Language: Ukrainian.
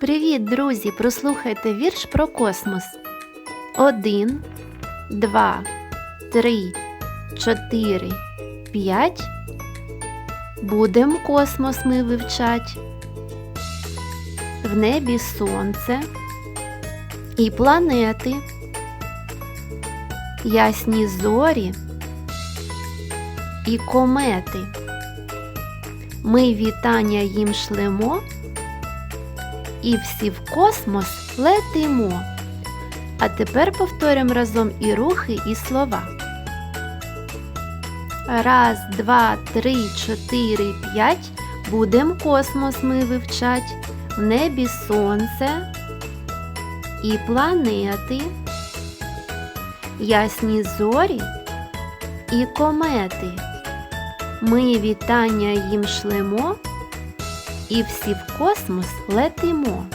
Привіт, друзі! Прослухайте вірш про космос. Один, два, три, чотири, п'ять. Будем космос ми вивчать. В небі сонце і планети, ясні зорі і комети. Ми вітання їм шлемо і всі в космос летимо. А тепер повторимо разом і рухи, і слова. Раз, два, три, чотири, п'ять. Будем космос ми вивчать. В небі сонце і планети, ясні зорі і комети. Ми вітання їм шлемо і всі в космос летимо.